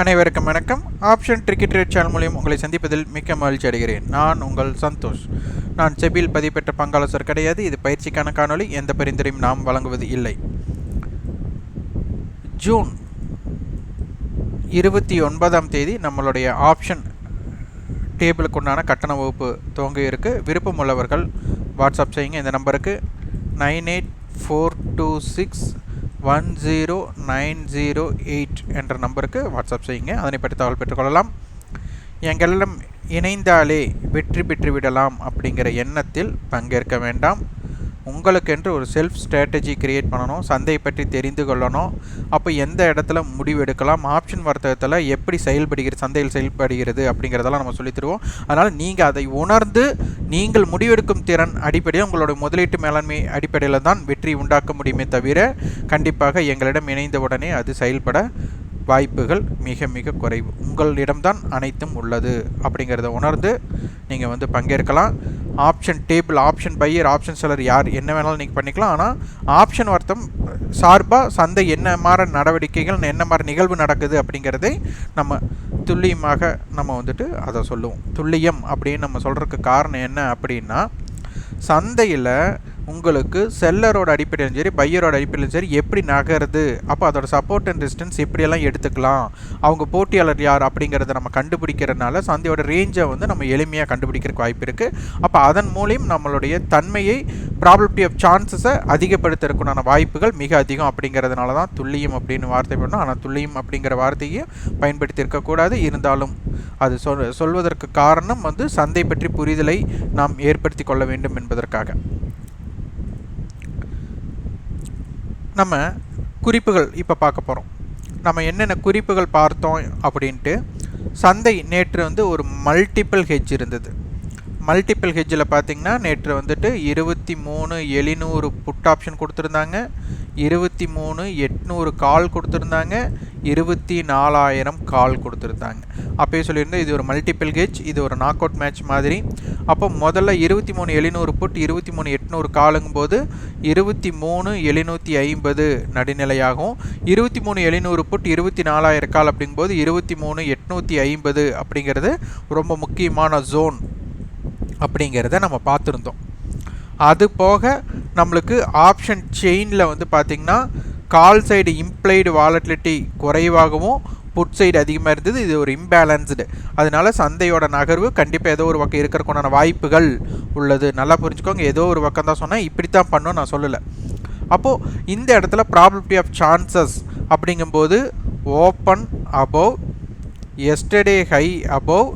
அனைவருக்கும் வணக்கம். Option cricket trade channel மூலியம் உங்களை சந்திப்பதில் மிக்க மகிழ்ச்சி அடைகிறேன். நான் உங்கள் சந்தோஷ். நான் செபியில் பதிவு பெற்ற பங்காளசர் கிடையாது. இது பயிற்சிக்கான காணொளி. எந்த பரிந்துரையும் நாம் வழங்குவது இல்லை. ஜூன் இருபத்தி ஒன்பதாம் தேதி நம்மளுடைய ஆப்ஷன் டேபிளுக்கு உண்டான கட்டண வகுப்பு துவங்க இருக்கு விருப்பம் உள்ளவர்கள் வாட்ஸ்அப் செய்யுங்க. இந்த நம்பருக்கு nine eight four two six one zero nine zero eight என்ற நம்பருக்கு வாட்ஸ்அப் செய்யுங்க. அதனை பற்றி தகவல் பெற்றுக்கொள்ளலாம். எங்களிடம் இணைந்தாலே வெற்றி பெற்றுவிடலாம் அப்படிங்கிற எண்ணத்தில் பங்கேற்க வேண்டாம். உங்களுக்கென்று ஒரு செல்ஃப் ஸ்ட்ராட்டஜி கிரியேட் பண்ணணும் சந்தையை பற்றி தெரிந்து கொள்ளணும். அப்போ எந்த இடத்துல முடிவு எடுக்கலாம் ஆப்ஷன் வர்த்தகத்தில் எப்படி செயல்படுகிறது சந்தையில் செயல்படுகிறது அப்படிங்கிறதெல்லாம் நம்ம சொல்லித் தருவோம். அதனால் நீங்கள் அதை உணர்ந்து நீங்கள் முடிவெடுக்கும் திறன் அடிப்படையில் உங்களோட முதலீட்டு மேலாண்மை அடிப்படையில் தான் வெற்றி உண்டாக்க முடியுமே தவிர கண்டிப்பாக எங்களிடம் இணைந்த உடனே அது செயல்பட வாய்ப்புகள் மிக மிக குறைவு. உங்களிடம்தான் அனைத்தும் உள்ளது அப்படிங்கிறத உணர்ந்து நீங்கள் வந்து பங்கேற்கலாம். Option table option buyer option seller யார் என்ன வேணாலும் நீங்கள் பண்ணிக்கலாம். ஆனால் ஆப்ஷன் வர்த்தம் சார்பாக சந்தை என்ன மாதிரி நடவடிக்கைகள் என்ன மாதிரி நிகழ்வு நடக்குது அப்படிங்கிறதை நம்ம துல்லியமாக நம்ம வந்துட்டு அதை சொல்லுவோம். துல்லியம் அப்படின்னு நம்ம சொல்கிறதுக்கு காரணம் என்ன அப்படின்னா சந்தையில் உங்களுக்கு செல்லரோட அடிப்படையிலும் சரி பையரோட அடிப்படையிலும் சரி எப்படி நகருது? அப்போ அதோட சப்போர்ட் அண்ட் டிஸ்டன்ஸ் எப்படியெல்லாம் எடுத்துக்கலாம். அவங்க போட்டியாளர் யார் அப்படிங்கிறத நம்ம கண்டுபிடிக்கிறதுனால சந்தையோட ரேஞ்சை வந்து நம்ம எளிமையாக கண்டுபிடிக்கிறதுக்கு வாய்ப்பு இருக்குது அப்போ அதன் மூலியம் நம்மளுடைய தன்மையை ப்ராபபிலிட்டி ஆஃப் சான்சஸை அதிகப்படுத்துறதுக்குண்டான வாய்ப்புகள் மிக அதிகம் அப்படிங்கிறதுனால தான் துல்லியம் அப்படின்னு வார்த்தை பண்ணோம் ஆனால் துல்லியம் அப்படிங்கிற வார்த்தையை பயன்படுத்தி இருக்கக்கூடாது இருந்தாலும் அது சொல் சொல்வதற்கு காரணம் வந்து சந்தை பற்றி புரிதலை நாம் ஏற்படுத்தி கொள்ள வேண்டும் என்பதற்காக. நம்ம குறிப்புகள் இப்போ பார்க்க போகிறோம் நம்ம என்னென்ன குறிப்புகள் பார்த்தோம் அப்படின்ட்டு சந்தை நேற்று வந்து ஒரு மல்டிபிள் ஹெட்ஜ் இருந்தது. மல்டிபிள் ஹெஜ்ஜில் பார்த்தீங்கன்னா நேற்று வந்துட்டு இருபத்தி மூணு எழுநூறு புட் ஆப்ஷன் கொடுத்துருந்தாங்க. இருபத்தி மூணு எட்நூறு கால் கொடுத்துருந்தாங்க. இருபத்தி நாலாயிரம் கால் கொடுத்துருந்தாங்க. அப்போயே சொல்லியிருந்தேன் இது ஒரு மல்டிபிள் ஹெஜ் இது ஒரு நாக் அவுட் மேட்ச் மாதிரி. அப்போ முதல்ல இருபத்தி மூணு எழுநூறு புட் இருபத்தி மூணு எட்நூறு காலுங்கும் போது இருபத்தி மூணு எழுநூற்றி ஐம்பது நடுநிலையாகும். இருபத்தி மூணு எழுநூறு புட் இருபத்தி நாலாயிரம் கால் அப்படிங்கும்போது இருபத்தி மூணு எட்நூற்றி ஐம்பது அப்படிங்கிறது ரொம்ப முக்கியமான ஜோன் அப்படிங்கிறத நம்ம பார்த்துருந்தோம். அது போக நம்மளுக்கு ஆப்ஷன் செயினில் வந்து பார்த்திங்கன்னா கால் சைடு இம்ப்ளைடு வாலட்டிலிட்டி குறைவாகவும் புட் சைடு அதிகமாக இருந்தது. இது ஒரு இம்பேலன்ஸ்டு அதனால சந்தையோட நகர்வு கண்டிப்பாக ஏதோ ஒரு பக்கம் இருக்கிறக்குண்டான வாய்ப்புகள் உள்ளது. நல்லா புரிஞ்சுக்கோங்க. ஏதோ ஒரு பக்கம் தான் சொன்னேன் இப்படி தான் பண்ணும் நான் சொல்லலை. அப்போது இந்த இடத்துல ப்ராபிலிட்டி ஆஃப் சான்சஸ் அப்படிங்கும்போது open above yesterday high above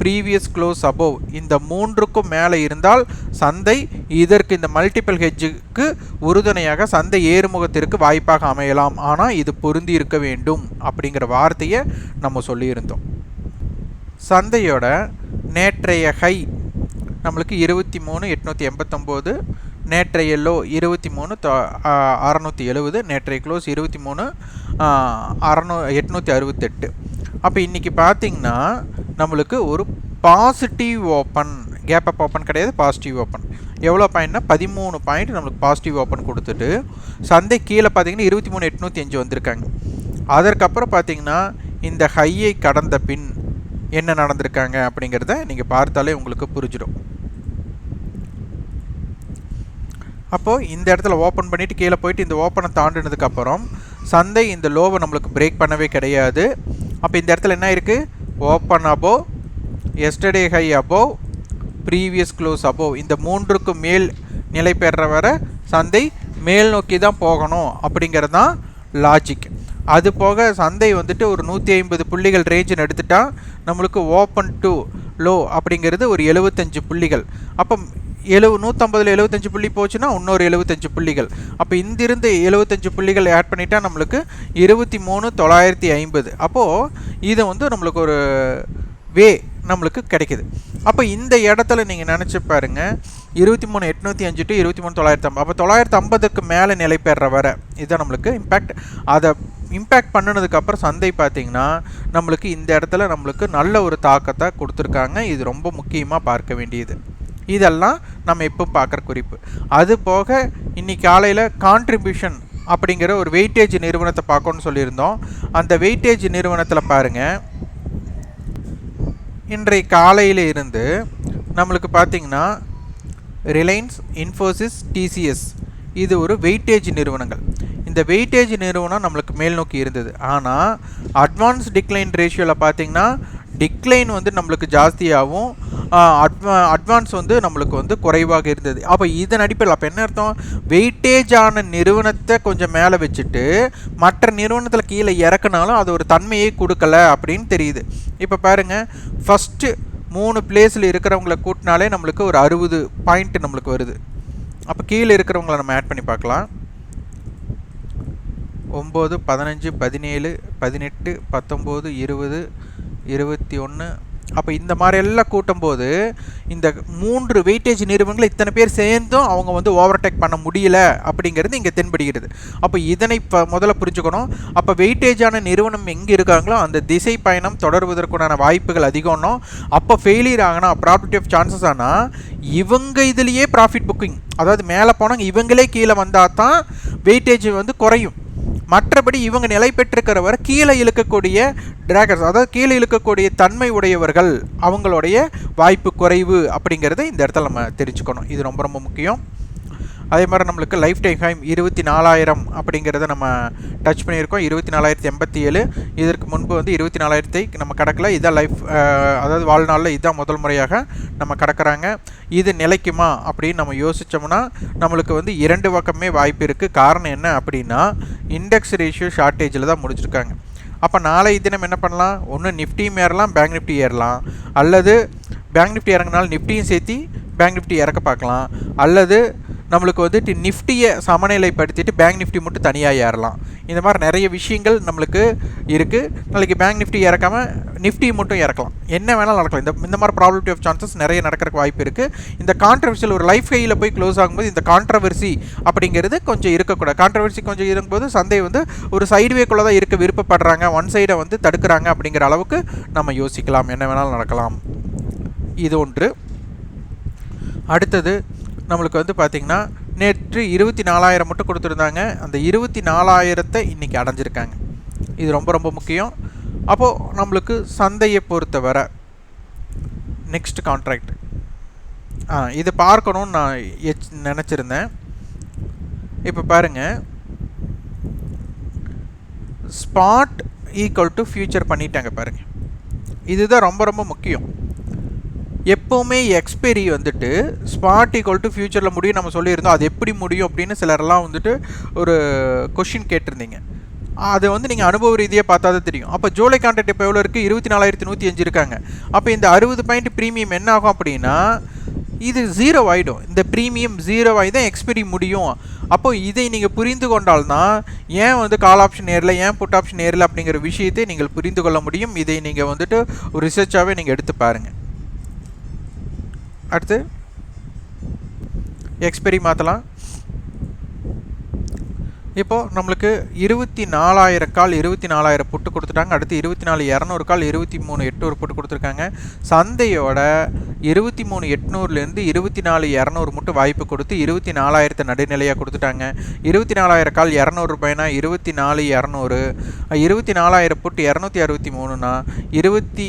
previous close above இந்த மூன்றுக்கும் மேலே இருந்தால் சந்தை இதற்கு இந்த மல்டிபிள் ஹெட்ஜுக்கு உறுதுணையாக சந்தை ஏறுமுகத்திற்கு வாய்ப்பாக அமையலாம். ஆனால் இது பொருந்தி இருக்க வேண்டும் அப்படிங்கிற வார்த்தையை நம்ம சொல்லியிருந்தோம். சந்தையோட நேற்றைய ஹை நம்மளுக்கு இருபத்தி மூணு எட்நூற்றி எண்பத்தொம்போது நேற்றைய லோ இருபத்தி மூணு அறநூற்றி எழுபது நேற்றைய க்ளோஸ் இருபத்தி மூணு அறநூ எட்நூற்றி அறுபத்தெட்டு. அப்போ இன்றைக்கி பார்த்திங்கன்னா நம்மளுக்கு ஒரு positive open gap up open கிடையாது பாசிட்டிவ் ஓப்பன் எவ்வளோ பாயிண்ட்னா பதிமூணு பாயிண்ட் நம்மளுக்கு பாசிட்டிவ் ஓப்பன் கொடுத்துட்டு சந்தை கீழே பார்த்தீங்கன்னா இருபத்தி மூணு எட்நூற்றி அஞ்சு வந்திருக்காங்க. அதற்கப்புறம் பார்த்தீங்கன்னா இந்த ஹையை கடந்த பின் என்ன நடந்திருக்காங்க அப்படிங்கிறத நீங்கள் பார்த்தாலே உங்களுக்கு புரிஞ்சிடும். அப்போது இந்த இடத்துல ஓப்பன் பண்ணிவிட்டு கீழே போயிட்டு இந்த ஓப்பனை தாண்டினதுக்கப்புறம் சந்தை இந்த லோவை நம்மளுக்கு பிரேக் பண்ணவே கிடையாது. அப்போ இந்த இடத்துல என்ன இருக்குது open above yesterday high above previous close above இந்த மூன்றுக்கு மேல் நிலை பெற வர சந்தை மேல் நோக்கி தான் போகணும் அப்படிங்கிறது தான் லாஜிக் அது போக சந்தை வந்துட்டு ஒரு நூற்றி ஐம்பது புள்ளிகள் ரேஞ்சுன்னு எடுத்துட்டால் நம்மளுக்கு ஓப்பன் டு லோ அப்படிங்கிறது ஒரு எழுபத்தஞ்சு புள்ளிகள். அப்போ எழுவ நூற்றம்பதில் எழுபத்தஞ்சு புள்ளி போச்சுன்னா இன்னொரு எழுபத்தஞ்சு புள்ளிகள். அப்போ இந்திருந்து எழுபத்தஞ்சு புள்ளிகள் ஆட் பண்ணிட்டா நம்மளுக்கு இருபத்தி மூணு தொள்ளாயிரத்தி ஐம்பது. அப்போது இதை வந்து நம்மளுக்கு ஒரு வே நம்மளுக்கு கிடைக்குது. அப்போ இந்த இடத்துல நீங்கள் நினச்சி பாருங்கள் இருபத்தி மூணு எட்நூற்றி அஞ்சு டு இருபத்தி மூணு தொள்ளாயிரத்தி ஐம்பது அப்போ தொள்ளாயிரத்தி ஐம்பதுக்கு மேலே நிலை பெற வர இதுதான் நம்மளுக்கு இம்பேக்ட் அதை இம்பேக்ட் பண்ணினதுக்கப்புறம் சந்தை பார்த்திங்கன்னா நம்மளுக்கு இந்த இடத்துல நம்மளுக்கு நல்ல ஒரு தாக்கத்தை கொடுத்துருக்காங்க. இது ரொம்ப முக்கியமாக பார்க்க வேண்டியது. இதெல்லாம் நம்ம இப்போ பார்க்குற குறிப்பு. அது போக இன்னைக்கு காலையில் கான்ட்ரிபியூஷன் அப்படிங்கிற ஒரு வெயிட்டேஜ் நிறுவனத்தை பார்க்கணும்னு சொல்லியிருந்தோம். அந்த வெயிட்டேஜ் நிறுவனத்தில் பாருங்கள் இன்றைய காலையில் இருந்து நம்மளுக்கு பார்த்தீங்கன்னா ரிலையன்ஸ் இன்ஃபோசிஸ் டிசிஎஸ் இது ஒரு வெயிட்டேஜ் நிறுவனங்கள். இந்த வெயிட்டேஜ் நிறுவனம் நம்மளுக்கு மேல் நோக்கி இருந்தது. ஆனால் அட்வான்ஸ் டிக்ளைன் ரேஷியோவில் பார்த்திங்கன்னா டிக்ளைன் வந்து நம்மளுக்கு ஜாஸ்தியாகவும் அட்வா அட்வான்ஸ் வந்து நம்மளுக்கு வந்து குறைவாக இருந்தது. அப்போ இதன் அடிப்படையில் அப்போ என்ன அர்த்தம்? வெயிட்டேஜ் ஆன நிறுவனத்தை கொஞ்சம் மேலே வச்சுட்டு மற்ற நிறுவனத்தில் கீழே இறக்குனாலும் அது ஒரு தன்மையை கொடுக்கல அப்படின்னு தெரியுது. இப்போ பாருங்கள் ஃபஸ்ட்டு மூணு பிளேஸில் இருக்கிறவங்கள கூட்டினாலே நம்மளுக்கு ஒரு அறுபது பாயிண்ட் நம்மளுக்கு வருது. அப்போ கீழே இருக்கிறவங்கள நம்ம ஆட் பண்ணி பார்க்கலாம். ஒம்பது பதினஞ்சு பதினேழு பதினெட்டு பத்தொம்போது இருபது இருபத்தி ஒன்று அப்போ இந்த மாதிரி எல்லாம் கூட்டும்போது இந்த மூன்று வெயிட்டேஜ் நிறுவனங்கள் இத்தனை பேர் சேர்ந்தும் அவங்க வந்து ஓவர்டேக் பண்ண முடியல அப்படிங்கிறது இங்கே தென்படுகிறது. அப்போ இதனை இப்போ முதல்ல புரிஞ்சுக்கணும். அப்போ வெயிட்டேஜான நிறுவனம் எங்கே இருக்காங்களோ அந்த திசை பயணம் தொடர்வதற்குண்டான வாய்ப்புகள் அதிகம்னோ அப்போ ஃபெயிலியர் ஆகினா ப்ராபிலிட்டி ஆஃப் சான்சஸ் ஆனால் இவங்க இதுலேயே ப்ராஃபிட் புக்கிங் அதாவது மேலே போனாங்க இவங்களே கீழே வந்தால் தான் வெயிட்டேஜ் வந்து குறையும். மற்றபடி இவங்க நிலை பெற்றிருக்கிறவர் கீழே இழுக்கக்கூடிய டிராகர்ஸ் அதாவது கீழே இழுக்கக்கூடிய தன்மை உடையவர்கள் அவங்களுடைய வாய்ப்பு குறைவு அப்படிங்கிறத இந்த இடத்துல நம்ம தெரிஞ்சுக்கணும். இது ரொம்ப ரொம்ப முக்கியம். அதே மாதிரி நம்மளுக்கு லைஃப் டைம் ஹைம் இருபத்தி நாலாயிரம் அப்படிங்கிறத நம்ம டச் பண்ணியிருக்கோம். இருபத்தி நாலாயிரத்தி எண்பத்தி ஏழு. இதற்கு முன்பு வந்து இருபத்தி நாலாயிரத்தை நம்ம கடக்கல. இதான் லைஃப் அதாவது வாழ்நாளில் இதுதான் முதல் முறையாக நம்ம கடக்கிறாங்க. இது நிலைக்குமா அப்படின்னு நம்ம யோசித்தோம்னா நம்மளுக்கு வந்து இரண்டு பக்கமே வாய்ப்பு இருக்குது காரணம் என்ன அப்படின்னா இண்டெக்ஸ் ரேஷியோ ஷார்ட்டேஜில் தான் முடிச்சிருக்காங்க. அப்போ நாளை தினம் என்ன பண்ணலாம்? ஒன்று நிஃப்டியும் ஏறலாம் பேங்க் நிஃப்டி ஏறலாம். அல்லது பேங்க் நிஃப்டி இறங்கினாலும் நிஃப்டியும் சேர்த்து பேங்க் நிஃப்டி இறக்க பார்க்கலாம். அல்லது நம்மளுக்கு வந்துட்டு நிஃப்டியை சமநிலைப்படுத்திட்டு பேங்க் நிஃப்டி மட்டும் தனியாக ஏறலாம். இந்த மாதிரி நிறைய விஷயங்கள் நம்மளுக்கு இருக்குது நாளைக்கு பேங்க் நிஃப்டி இறக்காமல் நிஃப்டி மட்டும் இறக்கலாம். என்ன வேணாலும் நடக்கலாம். இந்த இந்த மாதிரி ப்ராபிலிட்டி ஆஃப் சான்சஸ் நிறைய நடக்கிறதுக்கு வாய்ப்பு இருக்குது இந்த கான்ட்ரவர்சியில் ஒரு லைஃப் ஹையில் போய் க்ளோஸ் ஆகும்போது இந்த கான்ட்ரவர்சி அப்படிங்கிறது கொஞ்சம் இருக்கக்கூடாது. கான்ட்ரவர்சி கொஞ்சம் இருக்கும்போது சந்தை வந்து ஒரு சைடுவேக்குள்ளே தான் இருக்க விருப்பப்படுறாங்க. ஒன் சைடை வந்து தடுக்கிறாங்க அப்படிங்கிற அளவுக்கு நம்ம யோசிக்கலாம். என்ன வேணாலும் நடக்கலாம். இது ஒன்று. அடுத்தது நம்மளுக்கு வந்து பார்த்திங்கன்னா நேற்று இருபத்தி நாலாயிரம் மட்டும் கொடுத்துருந்தாங்க. அந்த இருபத்தி நாலாயிரத்தை இன்றைக்கி அடைஞ்சிருக்காங்க. இது ரொம்ப ரொம்ப முக்கியம். அப்போது நம்மளுக்கு சந்தையை பொறுத்தவரை நெக்ஸ்ட் கான்ட்ராக்ட் ஆ இது பார்க்கணுன்னு நான் எச் நினச்சிருந்தேன். இப்போ பாருங்கள் ஸ்பாட் ஈக்குவல் டு ஃப்யூச்சர் பண்ணிட்டாங்க பாருங்கள் இதுதான் ரொம்ப ரொம்ப முக்கியம். எப்போவுமே எக்ஸ்பெரி வந்துட்டு ஸ்பாட் ஈக்குவல் டு ஃப்யூச்சரில் முடியும். நம்ம சொல்லியிருந்தோம். அது எப்படி முடியும் அப்படின்னு சிலரெல்லாம் வந்துட்டு ஒரு கொஷின் கேட்டிருந்தீங்க. அதை வந்து நீங்கள் அனுபவ ரீதியாக பார்த்தா தான் தெரியும். அப்போ ஜூலை கான்ட்ராக்ட் இப்போ எவ்வளோ இருக்குது இருபத்தி நாலாயிரத்தி நூற்றி அஞ்சு இருக்காங்க. அப்போ இந்த அறுபது பாயிண்ட் ப்ரீமியம் என்ன ஆகும் அப்படின்னா இது ஜீரோ ஆகிடும் இந்த ப்ரீமியம் ஜீரோ ஆகி தான் எக்ஸ்பெரி முடியும். அப்போ இதை நீங்கள் புரிந்து கொண்டால்தான் ஏன் வந்து கால் ஆப்ஷன் ஏரில் ஏன் புட் ஆப்ஷன் ஏரில் அப்படிங்கிற விஷயத்தை நீங்கள் புரிந்து கொள்ள முடியும். இதை நீங்கள் வந்துட்டு ஒரு ரிசர்ச்சாகவே நீங்கள் எடுத்து பாருங்கள் அடுத்து எக்ஸ்பெரி மாற்றலாம் இப்போது நம்மளுக்கு இருபத்தி நாலாயிரம் கால் இருபத்தி நாலாயிரம் புட்டு கொடுத்துட்டாங்க. அடுத்து இருபத்தி நாலு இரநூறு கால் இருபத்தி மூணு எட்நூறு புட்டு கொடுத்துருக்காங்க. சந்தையோட இருபத்தி மூணு எட்நூறுலேருந்து இருபத்தி நாலு இரநூறு மட்டும் வாய்ப்பு கொடுத்து இருபத்தி நாலாயிரத்தை நடுநிலையாக கொடுத்துட்டாங்க. இருபத்தி நாலாயிரம் கால் இரநூறு ரூபாய்னா இருபத்தி நாலு இரநூறு. இருபத்தி நாலாயிரம் புட்டு இரநூத்தி அறுபத்தி மூணுனா இருபத்தி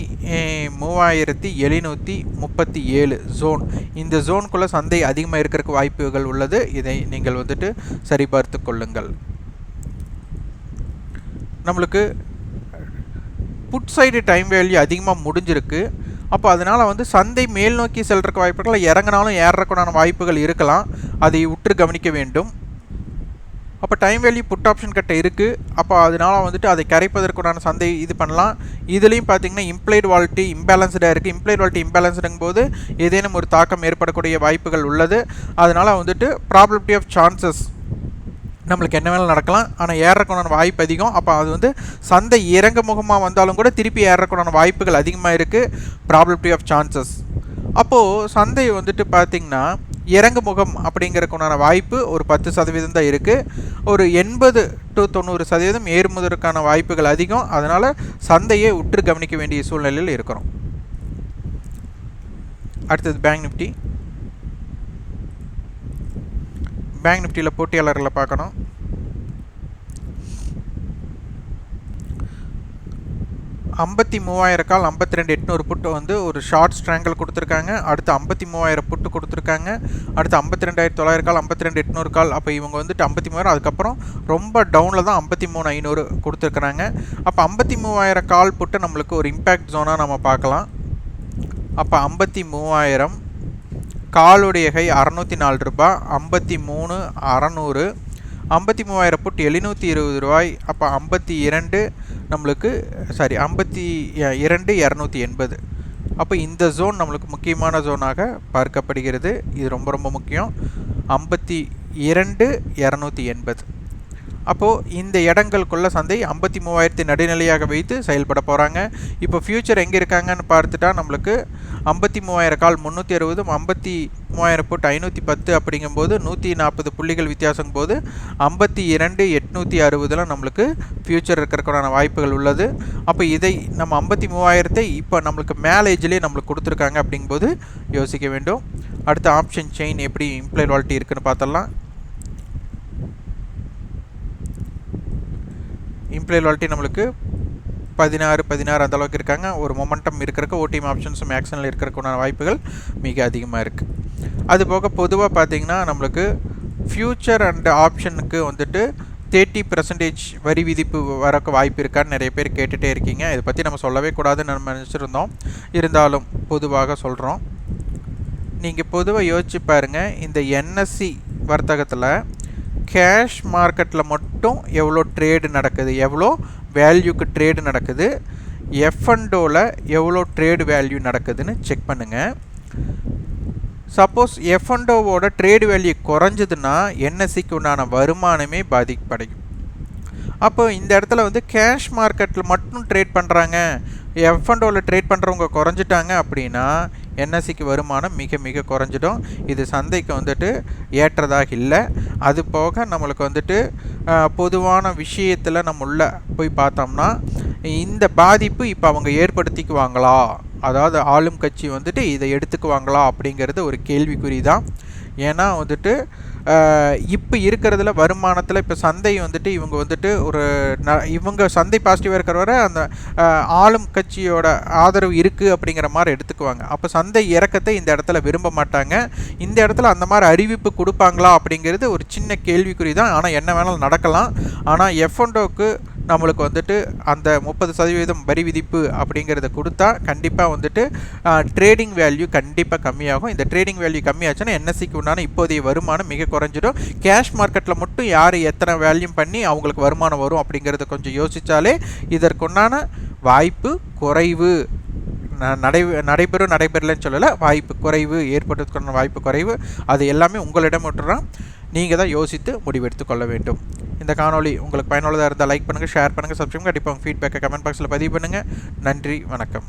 மூவாயிரத்தி எழுநூற்றி முப்பத்தி ஏழு ஜோன். இந்த ஜோனுக்குள்ளே சந்தை அதிகமாக இருக்கிறதுக்கு வாய்ப்புகள் உள்ளது. இதை நீங்கள் வந்துட்டு சரிபார்த்து கொள்ளுங்கள். நம்மளுக்கு புட் சைடு டைம் வேல்யூ அதிகமாக முடிஞ்சிருக்கு. அப்போ அதனால் வந்து சந்தை மேல் நோக்கி செல்றதுக்கு வாய்ப்புகள் இறங்கினாலும் ஏறக்கூடான வாய்ப்புகள் இருக்கலாம். அதை உற்று கவனிக்க வேண்டும். அப்போ டைம் வேல்யூ புட் ஆப்ஷன் கட்ட இருக்குது அப்போ அதனால் வந்துட்டு அதை கரைப்பதற்குண்டான சந்தை இது பண்ணலாம். இதுலேயும் பார்த்தீங்கன்னா இம்ப்ளைட் வாலிட்டி இம்பேலன்ஸ்டாக இருக்குது இம்ப்ளைட் வால்ட்டி இம்பேலன்ஸ்டுங்கும் போது ஏதேனும் ஒரு தாக்கம் ஏற்படக்கூடிய வாய்ப்புகள் உள்ளது. அதனால் வந்துட்டு ப்ராபபிலிட்டி ஆஃப் சான்சஸ் நம்மளுக்கு என்ன வேணாலும் நடக்கலாம். ஆனால் ஏறக்கூடான வாய்ப்பு அதிகம். அப்போ அது வந்து சந்தை இறங்க முகமாக வந்தாலும் கூட திருப்பி ஏறக்கூடான வாய்ப்புகள் அதிகமாக இருக்குது ப்ராபிலிட்டி ஆஃப் சான்சஸ் அப்போது சந்தை வந்துட்டு பார்த்திங்கன்னா இறங்கு முகம் அப்படிங்கிறதுக்குண்டான வாய்ப்பு ஒரு பத்து சதவீதம் தான் இருக்குது ஒரு எண்பது டு தொண்ணூறு சதவீதம் ஏறுமுதற்கான வாய்ப்புகள் அதிகம். அதனால் சந்தையை உற்று கவனிக்க வேண்டிய சூழ்நிலையில் இருக்கிறோம். அடுத்தது பேங்க் நிஃப்டி பேங்க் நிஃப்டியில் போட்டியாளர்களை பார்க்கணும். ஐம்பத்தி மூவாயிரம் கால் ஐம்பத்தி ரெண்டு எட்நூறு புட்டு வந்து ஒரு ஷார்ட் ஸ்ட்ராங்கிள் கொடுத்துருக்காங்க. அடுத்து ஐம்பத்தி மூவாயிரம் புட்டு கொடுத்துருக்காங்க. அடுத்து ஐம்பத்தி ரெண்டாயிரத்து தொள்ளாயிரம் கால் ஐம்பத்தி ரெண்டு எட்நூறு கால். அப்போ இவங்க வந்துட்டு ஐம்பத்தி மூவாயிரம் அதுக்கப்புறம் ரொம்ப டவுனில் தான் ஐம்பத்தி மூணு ஐநூறு கொடுத்துருக்குறாங்க. அப்போ ஐம்பத்தி மூவாயிரம் கால் புட்டு நம்மளுக்கு ஒரு இம்பேக்ட் ஜோனாக நம்ம பார்க்கலாம். அப்போ ஐம்பத்தி மூவாயிரம் காலுடைய கை அறநூற்றி நாலு ரூபாய் ஐம்பத்தி மூணு அறநூறு. ஐம்பத்தி மூவாயிரம் புட் எழுநூற்றி இருபது ரூபாய். அப்போ ஐம்பத்தி இரண்டு நம்மளுக்கு சாரி ஐம்பத்தி இரண்டு இரநூத்தி எண்பது. அப்போ இந்த ஜோன் நம்மளுக்கு முக்கியமான ஜோனாக பார்க்கப்படுகிறது. இது ரொம்ப ரொம்ப முக்கியம். ஐம்பத்தி இரண்டு இரநூத்தி எண்பது. அப்போது இந்த இடங்களுக்குள்ள சந்தை ஐம்பத்தி மூவாயிரத்தி நடுநிலையாக வைத்து செயல்பட போகிறாங்க இப்போ ஃப்யூச்சர் எங்கே இருக்காங்கன்னு பார்த்துட்டா நம்மளுக்கு ஐம்பத்தி மூவாயிரம் கால் முந்நூற்றி அறுபதும் ஐம்பத்தி மூவாயிரம் போட்டு ஐநூற்றி பத்து அப்படிங்கும்போது நூற்றி நாற்பது புள்ளிகள் வித்தியாசம் போது ஐம்பத்தி இரண்டு எட்நூற்றி அறுபதில் நம்மளுக்கு ஃப்யூச்சர் இருக்கிறதுக்கான வாய்ப்புகள் உள்ளது. அப்போ இதை நம்ம ஐம்பத்தி மூவாயிரத்தை இப்போ நம்மளுக்கு மேலேஜ்லேயே நம்மளுக்கு கொடுத்துருக்காங்க அப்படிங்கும்போது யோசிக்க வேண்டும். அடுத்த ஆப்ஷன் செயின் எப்படி இம்ப்ளைட் இருக்குதுன்னு இருக்குன்னு பார்த்தலாம் இம்ப்ளாய் லால்ட்டி நம்மளுக்கு பதினாறு பதினாறு அந்த அளவுக்கு இருக்காங்க. ஒரு மொமெண்டம் இருக்கிறக்கு ஓடிஎம் ஆப்ஷன்ஸும் ஆக்ஷனில் இருக்கிறக்குண்டான வாய்ப்புகள் மிக அதிகமாக இருக்குது அது போக பொதுவாக பார்த்தீங்கன்னா நம்மளுக்கு ஃப்யூச்சர் அண்ட் ஆப்ஷனுக்கு வந்துட்டு தேர்ட்டி பர்சன்டேஜ் வரி விதிப்பு வரக்கு வாய்ப்பு இருக்கான்னு நிறைய பேர் கேட்டுகிட்டே இருக்கீங்க. இதை பற்றி நம்ம சொல்லவே கூடாதுன்னு நம்ம நினச்சிருந்தோம். இருந்தாலும் பொதுவாக சொல்கிறோம் நீங்கள் பொதுவாக யோசிச்சு பாருங்கள் இந்த என்எஸ்சி வர்த்தகத்தில் கேஷ் மார்க்கெட்டில் மட்டும் எவ்வளோ ட்ரேடு நடக்குது எவ்வளோ வேல்யூக்கு ட்ரேடு நடக்குது எஃப்என்டோவில் எவ்வளோ ட்ரேடு வேல்யூ நடக்குதுன்னு செக் பண்ணுங்கள் சப்போஸ் எஃப்என்டோவோட ட்ரேடு வேல்யூ குறைஞ்சதுன்னா என்எஸ்சிக்கு உண்டான வருமானமே பாதிக்கப்படையும் அப்போ இந்த இடத்துல வந்து கேஷ் மார்க்கெட்டில் மட்டும் ட்ரேட் பண்ணுறாங்க எஃப்என்டோவில் ட்ரேட் பண்ணுறவங்க குறைஞ்சிட்டாங்க அப்படின்னா என்எஸ்சிக்கு வருமானம் மிக மிக குறைஞ்சிடும். இது சந்தைக்கு வந்துட்டு ஏற்றதாக இல்லை. அது போக நம்மளுக்கு வந்துட்டு பொதுவான விஷயத்தில் நம்ம உள்ள போய் பார்த்தோம்னா இந்த பாதிப்பு இப்போ அவங்க ஏற்படுத்திக்குவாங்களா? அதாவது ஆளும் கட்சி வந்துட்டு இதை எடுத்துக்குவாங்களா அப்படிங்கிறது ஒரு கேள்விக்குறி தான். ஏன்னா வந்துட்டு இப்போ இருக்கிறதுல வருமானத்தில் இப்போ சந்தை வந்துட்டு இவங்க வந்துட்டு ஒரு ந இவங்க சந்தை பாசிட்டிவாக இருக்கிற வரை அந்த ஆளும் கட்சியோட ஆதரவு இருக்குது அப்படிங்கிற மாதிரி எடுத்துக்குவாங்க. அப்போ சந்தை இறக்கத்தை இந்த இடத்துல விரும்ப மாட்டாங்க. இந்த இடத்துல அந்த மாதிரி அறிவிப்பு கொடுப்பாங்களா அப்படிங்கிறது ஒரு சின்ன கேள்விக்குறி தான். ஆனால் என்ன வேணாலும் நடக்கலாம். ஆனால் எஃப்என்டோக்கு நம்மளுக்கு வந்துட்டு அந்த முப்பது சதவீதம் வரி விதிப்பு அப்படிங்கிறத கொடுத்தா கண்டிப்பாக வந்துட்டு ட்ரேடிங் வேல்யூ கண்டிப்பாக கம்மியாகும். இந்த ட்ரேடிங் வேல்யூ கம்மியாச்சுன்னா என்எஸ்சிக்கு உண்டான இப்போதைய வருமானம் மிக குறைஞ்சிடும். கேஷ் மார்க்கெட்டில் மட்டும் யார் எத்தனை வேல்யூம் பண்ணி அவங்களுக்கு வருமானம் வரும் அப்படிங்கிறத கொஞ்சம் யோசித்தாலே இதற்குண்டான வாய்ப்பு குறைவு. நடை நடைபெறும் நடைபெறலன்னு சொல்லலை. வாய்ப்பு குறைவு ஏற்படுறதுக்கான வாய்ப்பு குறைவு அது எல்லாமே உங்களிடம் மட்டும்தான் நீங்கள் தான் யோசித்து முடிவெடுத்து கொள்ள வேண்டும். இந்த காணொலி உங்களுக்கு பயனுள்ளதாக இருந்தால் லைக் பண்ணுங்கள் ஷேர் பண்ணுங்கள் சப்ஸ்கிரைப் கண்டிப்பாக உங்கள் ஃபீட்பேக்கை கமெண்ட் பாக்ஸில் பதிவு பண்ணுங்கள் நன்றி வணக்கம்.